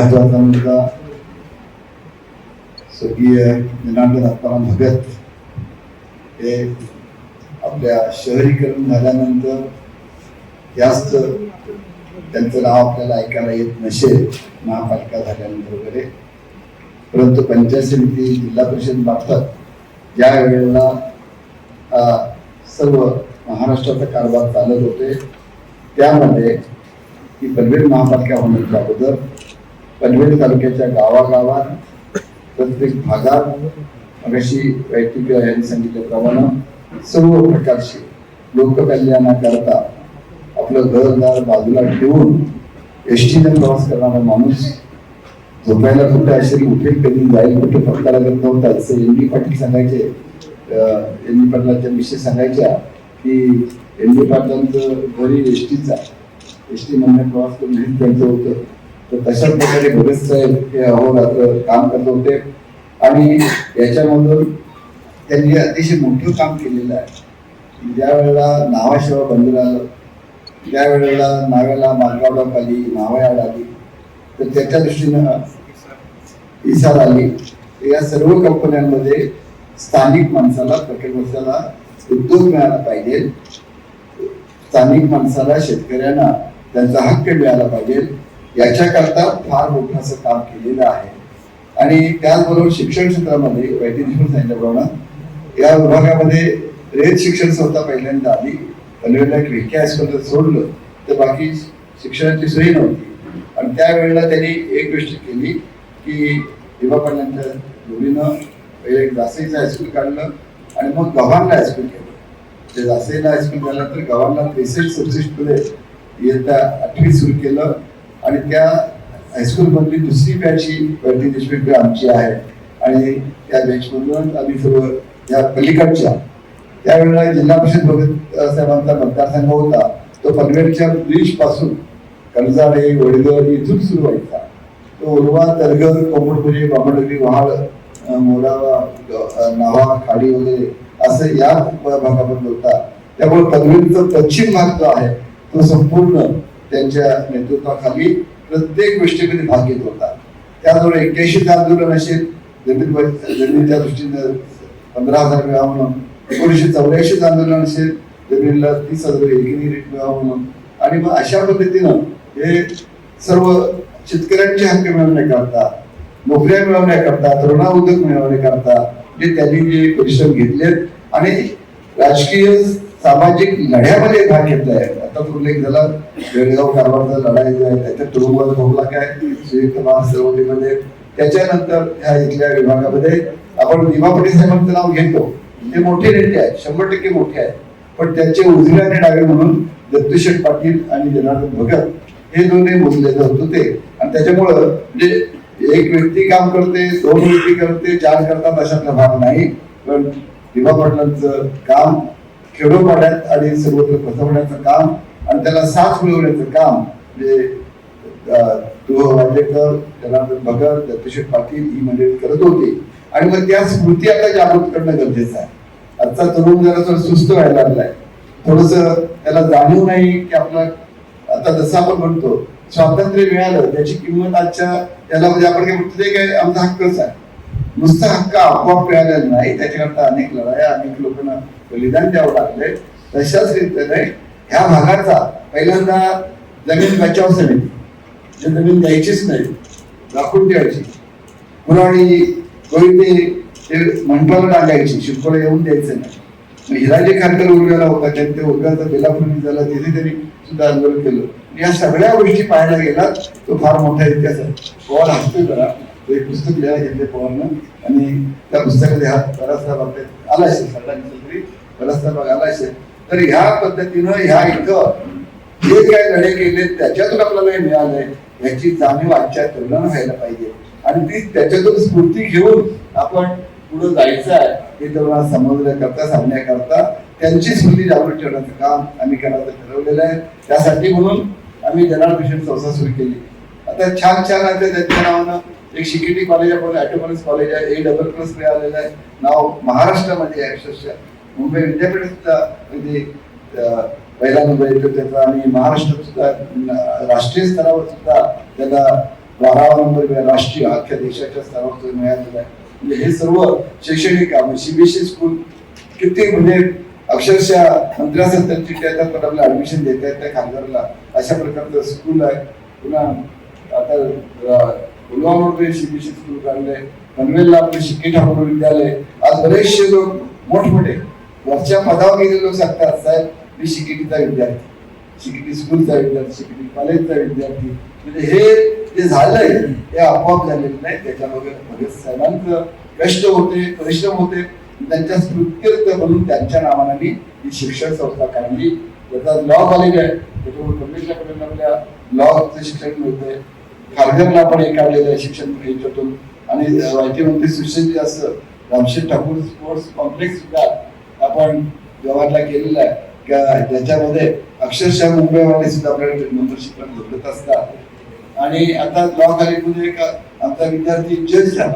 महत्त्वाचा मुद्दा स्वर्गीय जनार्दन आत्माराम भगत हे आपल्या शहरीकरण झाल्यानंतर जास्त त्यांचं नाव आपल्याला ऐकायला येत नसेल महापालिका झाल्यानंतर वगैरे. परंतु पंचायत समिती जिल्हा परिषद मार्फत ज्या वेळेला सर्व महाराष्ट्राचा कारभार चालत होते त्यामध्ये ही पनवेल महापालिका होण्याच्या अगोदर पनवेल तालुक्याच्या गावागावात प्रत्येक भागात अशी वैयक्तिक यांनी सांगितल्याप्रमाणे सर्व प्रकारचे लोककल्याणाकरता आपलं घरदार बाजूला ठेवून एस टीने प्रवास करणारा माणूस झोपायला कुठे असेल उठेल कधी जाईल कुठे फटका लागत नव्हता. असं एम डी पाटील सांगायचे एम डी पाटलांच्या विषय सांगायच्या की एम डी पाटलांचं घरी एस टीचा एस टी मधनं प्रवास करून घरी त्यांचं होतं. तर तशाच प्रकारे बरेचसे साहेब हे अहोरात्र काम करत होते. आणि याच्यामधून त्यांनी अतिशय मोठं काम केलेलं आहे. ज्या वेळेला नावाशिवाय बंद आलं ज्या वेळेला नाव्याला मालगावला आली नावायाड आली तर त्याच्या दृष्टीनं इसार आली. या सर्व कंपन्यांमध्ये स्थानिक माणसाला प्रत्येक वर्षाला उद्योग मिळाला पाहिजे. स्थानिक माणसाला शेतकऱ्यांना त्यांचा हक्क मिळाला पाहिजे. याच्याकरता फार मोठं असं काम केलेलं आहे. आणि त्याचबरोबर शिक्षण क्षेत्रामध्ये वैद्यकीय सांगितल्याप्रमाणे या विभागामध्ये रेत शिक्षण संस्था पहिल्यांदा आली. पनवेलला एक विखे हायस्कूल सोडलं. तर बाकी शिक्षणाची सोयी नव्हती. आणि त्यावेळेला त्यांनी एक गोष्ट केली की विभा पाटलांच्या जोडीनं पहिले एक दासईचं हायस्कूल काढलं आणि मग गव्हाणला हायस्कूल केलं. ते दासईला हायस्कूल झाल्यानंतर गव्हाणला त्रेसष्ट सदुसष्टमध्ये इयत्ता आठवी सुरू केलं. आणि त्या हायस्कूलमधली दुसरी बॅच ही वैद्य देशमुख आमची आहे आणि त्या बॅचमधून आम्ही सर्व या पलीकडच्या त्यावेळेला जिल्हा परिषद भगत साहेबांचा मतदारसंघ होता. तो पनवेलच्या ब्रिजपासून कर्जाडे वडगर इथून सुरू व्हायचा. तो उर्वा तरगर कोंबडपुरी बामडगरी वहाळ मोरावा नावा खाडी वगैरे असं या भागामध्ये होता. त्यामुळे पनवेलचा पश्चिम भाग जो आहे तो संपूर्ण त्यांच्या नेतृत्वाखाली प्रत्येक गोष्टीमध्ये भाग घेत होता. त्याचबरोबर एक्क्याऐंशीचं आंदोलन असेल जमीन जमिनीच्या दृष्टीनं पंधरा हजार मिळावा म्हणून एकोणीसशे चौऱ्याऐंशीचं आंदोलन असेल जमिनीला तीस हजार एकेरी रेट मिळावा म्हणून. आणि मग अशा पद्धतीनं हे सर्व शेतकऱ्यांचे हक्क मिळवण्याकरता नोकऱ्या मिळवण्याकरता तरुणा उद्योग मिळवण्याकरता जे त्यांनी जे परिश्रम घेतलेत. आणि राजकीय सामाजिक लढ्यामध्ये भाग घेतलाय. आता उल्लेख झाला बेळगाव कारवारचा लढाई जो आहे त्याच्या तुरुंगात भोगला काय संयुक्त त्याच्यानंतर ह्या इथल्या विभागामध्ये आपण भीमा पटेल साहेबांचं नाव घेतो. ते मोठे नेते आहेत शंभर टक्के मोठे आहेत. पण त्यांचे उजवे आणि डावे म्हणून दत्तशेठ पाटील आणि जनार्दन भगत हे दोन्ही मोजले जात होते. आणि त्याच्यामुळं म्हणजे एक व्यक्ती काम करते दोन व्यक्ती करते चार करतात अशातला भाग नाही. पण भीमा पाटलांचं काम खेडोपाड्यात आणि सर्वत्र पसरवण्याचं काम आणि त्याला साथ मिळवण्याचं काम म्हणजे अं, वाजेकर जनार्दन भगत दत्तशेठ पाटील ही मंडळी करत होती. आणि मग त्या स्मृती आता जागृत करणं गरजेचं आहे. आजचा तरुण जरा थोडं सुस्त व्हायला लागलाय. थोडस त्याला जाणीव नाही की आपला आता जसं आपण म्हणतो स्वातंत्र्य मिळालं त्याची किंमत आजच्या त्याला म्हणजे आपण काय म्हणतो ते काय आमचा हक्कच आहे. नुसता हक्क आपोआप मिळालेला नाही त्याच्याकरता अनेक लढाया अनेक लोकांना बलिदान द्यावं लागलंय. तशाच रीतीने ह्या भागाचा पहिल्यांदा जमीन बचाव समिती जे जमीन द्यायचीच नाही राखून ठेवायची. पुराणी गोविंदे ते मंडपाला टाकायची शिल्पाला येऊन द्यायचं नाही. मग हिराजी खानकर उर्व्याला होता त्यांनी ते उर्व्याचा बेलापूर्वी झाला तिथे त्यांनी सुद्धा आंदोलन केलं. या सगळ्या गोष्टी पाहायला गेला तो फार मोठा इतिहास आहे. पवार हसतोय जरा तो एक पुस्तक लिहायला घेतले पवारनं. आणि त्या पुस्तकात हा बराचसा बाबतीत आला असेल सगळ्यांनी तरी. बराचसा बघायला असेल तर ह्या पद्धतीनं ह्या इथं जे काय धडे केले त्याच्यातून आपल्याला हे मिळालंय. याची जाणीव आजच्या तरुणांना व्हायला पाहिजे. आणि ती त्याच्यातून स्फूर्ती घेऊन आपण पुढे जायचं आहे हे तरुणांना समजण्याकरता सांगण्याकरता त्यांची स्मृती जागृत ठेवण्याचं काम आम्ही करायचं ठरवलेलं आहे. त्यासाठी म्हणून आम्ही जनार्दन संस्था सुरू केली. आता छान छान आहे त्यांच्या नावानं. एक शिकिटी कॉलेज आपण ॲटोमॉनिक्स कॉलेज आहे ए डबल प्लस मिळालेलं आहे. नाव महाराष्ट्रामध्ये आहे अक्षरशः. मुंबई विद्यापीठ सुद्धा म्हणजे अं, पहिला नंबर येतो त्याचा आणि महाराष्ट्रात सुद्धा अं, राष्ट्रीय स्तरावर सुद्धा त्याला बारावा नंबर मिळाला राष्ट्रीय अख्ख्या देशाच्या स्तरावर तो मिळालेला आहे म्हणजे हे सर्व शैक्षणिक काम सीबीएसई स्कूल किती म्हणजे अक्षरशः मंत्र्याचं त्यांची त्याच्यात पण आपल्याला ऍडमिशन देत आहेत त्या खासदारला अशा प्रकारचं स्कूल आहे पुन्हा आता अं, पुलवामामध्ये सीबीएसई स्कूल काढले पनवेलला आपले शिक्के ठाकूर विद्यालय आज बरेचसे लोक मोठमोठे वरच्या पदावर गेलेले लोक सांगतात साहेब मी शिकिटीचा विद्यार्थी. शिकिटी स्कूलचा विद्यार्थी शिकिटी कॉलेजचा विद्यार्थी. म्हणजे हे जे झालंय हे आपोआप झालेलं नाही. त्याच्यामध्ये भगत साहेबांचं कष्ट होते परिश्रम होते. त्यांच्या स्मृत्यर्थ म्हणून त्यांच्या नावाने मी ही शिक्षण संस्था काढली. त्याचा लॉ कॉलेज आहे. त्याच्यामुळे परमेश्वरापर्यंत आपल्या लॉचं शिक्षण मिळतंय. खारघरला पण हे काढलेलं आहे शिक्षण याच्यातून आणि माहिती मंत्री सुशिक्षित असं रामशेठ ठाकूर स्पोर्ट्स कॉम्प्लेक्स सुद्धा आपण जवाहरला केलेला आहे. का ज्याच्यामध्ये अक्षरशः मुंबईवाले सुद्धा आपल्याकडे मेंबरशिप जोडत असतात. आणि आता लॉ कॉलेजमध्ये म्हणजे एक आमचा विद्यार्थी जज झाला.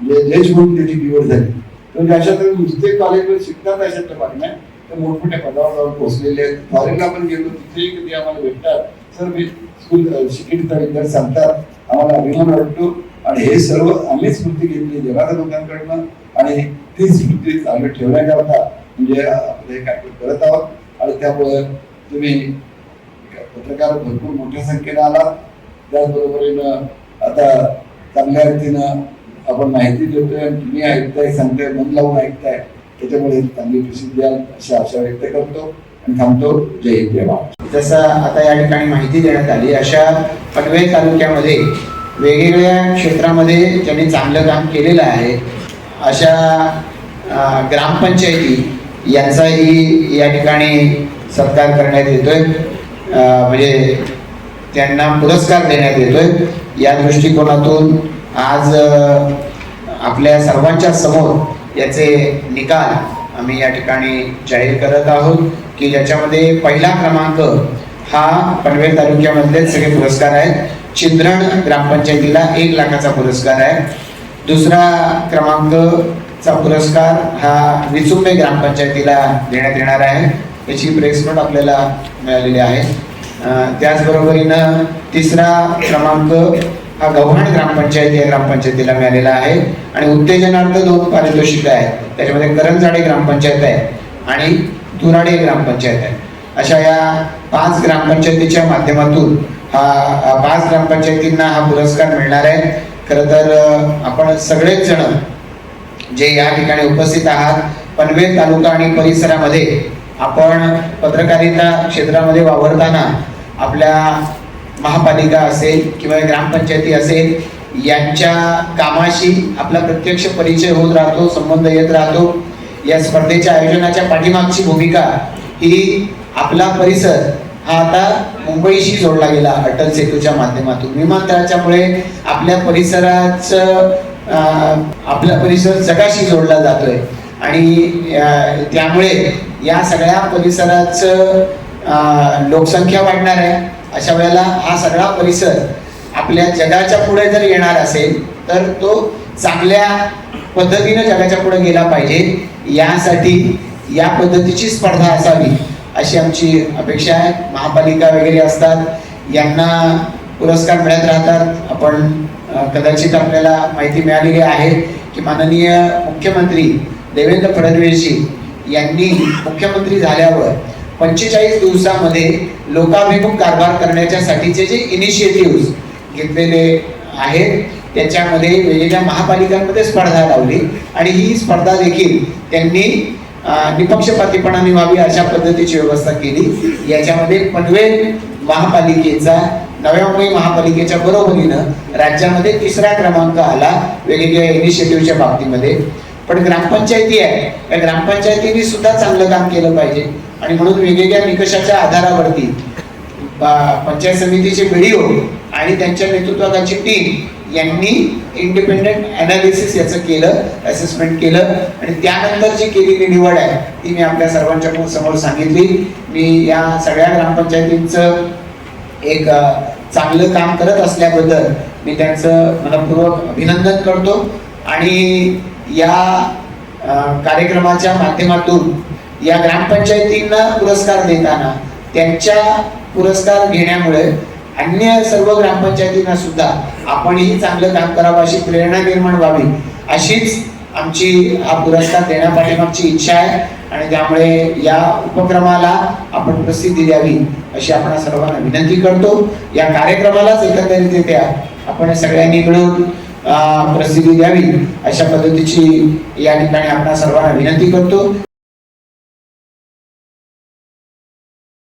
म्हणजे जज म्हणून त्याची निवड झाली. तर अशा तर नुसते कॉलेजमध्ये शिकतात अशातल्या बातम्या तर मोठमोठ्या पदावर जाऊन पोहोचलेले आहेत. फॉरेनला पण गेलो तिथेही कधी आम्हाला भेटतात. सर मी स्कूल शिकिटीचा विद्यार्थी सांगतात. आम्हाला अभिमान वाटतो. आणि हे सर्व आम्ही स्मृती घेतली जगाच्या लोकांकडनं. आणि ती स्मृती चालू ठेवण्याकरता म्हणजे आपण हे कार्यक्रम करत आहोत. आणि त्यामुळे तुम्ही पत्रकार भरपूर मोठ्या संख्येने आला त्याचबरोबरीनं आता चांगल्या रीतीनं आपण माहिती देतोय तुम्ही ऐकताय सांगताय मन लावून ऐकताय. त्याच्यामुळे चांगली प्रसिद्धी द्याल अशी आशा व्यक्त करतो आणि थांबतो. जय हिंद जय महाराष्ट्र जसं आता या ठिकाणी माहिती देण्यात आली अशा पनवेल तालुक्यामध्ये वेगवेगळ्या क्षेत्रामध्ये ज्यांनी चांगलं काम केलेलं आहे अशा ग्रामपंचायती यांचाही या ठिकाणी सत्कार करण्यात येतोय. म्हणजे त्यांना पुरस्कार देण्यात येतोय. या दृष्टिकोनातून आज आपल्या सर्वांच्या समोर याचे निकाल आम्ही या ठिकाणी जाहीर करत आहोत की ज्याच्यामध्ये पहिला क्रमांक हा पनवेल तालुक्यामधले सगळे पुरस्कार आहेत. चिंद्रण ग्रामपंचायतीला एक लाखाचा पुरस्कार आहे. दुसरा क्रमांक चा पुरस्कार हा विचुंबे ग्रामपंचायतीला देण्यात येणार आहे. याची प्रेस नोट आपल्याला मिळालेली आहे. त्याचबरोबरीनं तिसरा क्रमांक हा गव्हाण ग्रामपंचायत या ग्रामपंचायतीला मिळालेला आहे. आणि उत्तेजनार्थ दोन पारितोषिक आहेत. त्याच्यामध्ये करंजाडे ग्रामपंचायत आहे आणि तुराडे ग्रामपंचायत आहे. अशा या पाच ग्रामपंचायतीच्या माध्यमातून हा पाच ग्रामपंचायतींना हा पुरस्कार मिळणार आहे. खरं तर आपण सगळेच जण जे या ठिकाणी उपस्थित आहात पनवेल तालुका आणि परिसरामध्ये आपण पत्रकारिता क्षेत्रामध्ये वावरताना आपल्या महापालिका असेल किंवा ग्रामपंचायती असेल यांच्या कामाशी आपला प्रत्यक्ष परिचय होत राहतो संबंध येत राहतो. या स्पर्धेच्या आयोजनाच्या पाठीमागची भूमिका ही आपला परिसर हा आता मुंबईशी जोडला गेला अटल सेतूच्या माध्यमातून. विमानतळाच्यामुळे आपल्या परिसराचं आपला परिसर जगाशी जोडला जातोय. आणि त्यामुळे या सगळ्या परिसराचं लोकसंख्या वाढणार आहे. अशा वेळेला हा सगळा परिसर आपल्या जगाच्या पुढे जर येणार असेल तर तो चांगल्या पद्धतीने जगाच्या पुढे गेला पाहिजे. यासाठी या पद्धतीची स्पर्धा असावी अशी आमची अपेक्षा आहे. महापालिका वगैरे असतात यांना पुरस्कार मिळत राहतात. आपण कदाचित आपल्याला माहिती मिळालेली आहे की माननीय मुख्यमंत्री देवेंद्र फडणवीसजी यांनी मुख्यमंत्री झाल्यावर पंचेचाळीस दिवसामध्ये लोकाभिमुख कारभार करण्याच्यासाठीचे जे इनिशिएटिव्ह घेतलेले आहेत त्याच्यामध्ये वेगवेगळ्या महापालिकांमध्ये स्पर्धा लावली आणि ही स्पर्धा देखील त्यांनी निपक्षपातीपणाने व्हावी अशा पद्धतीची व्यवस्था केली. याच्यामध्ये पनवेल महापालिकेचा नव्या मुंबई महापालिकेच्या बरोबरीनं राज्यामध्ये तिसरा क्रमांक आला वेगवेगळ्या इनिशिएटिव्हच्या बाबतीमध्ये. पण ग्रामपंचायती आहे. या ग्रामपंचायतीने सुद्धा चांगलं काम केलं पाहिजे. आणि म्हणून वेगवेगळ्या निकषाच्या आधारावरती पंचायत समितीचे बीडीओ आणि त्यांच्या नेतृत्वाची टीम यांनी इंडिपेंडेंट अनालिसिस याचं केलं असेसमेंट केलं. आणि त्यानंतर जी केलेली निवड आहे ती मी आपल्या सर्वांच्या समोर सांगितली. मी या सगळ्या ग्रामपंचायतींचं एक चांगलं काम करत असल्याबद्दल मी त्यांचं मनपूर्वक अभिनंदन करतो. आणि या कार्यक्रमाच्या माध्यमातून या ग्रामपंचायतींना पुरस्कार देताना त्यांच्या पुरस्कार घेण्यामुळे अन्य सर्व ग्रामपंचायतींना सुद्धा आपणही चांगलं काम करावं अशी प्रेरणा निर्माण व्हावी अशीच आमची हा पुरस्कार देण्यापाठीमागची इच्छा आहे आणि त्यामुळे या उपक्रमाला आपण प्रसिद्धी द्यावी अशी आपण सर्वांना विनंती करतो. या कार्यक्रमालाच एकंदरीतरित्या आपण सगळ्यांनी मिळून प्रसिद्धी द्यावी अशा पद्धतीची या ठिकाणी आपण सर्वांना विनंती करतो.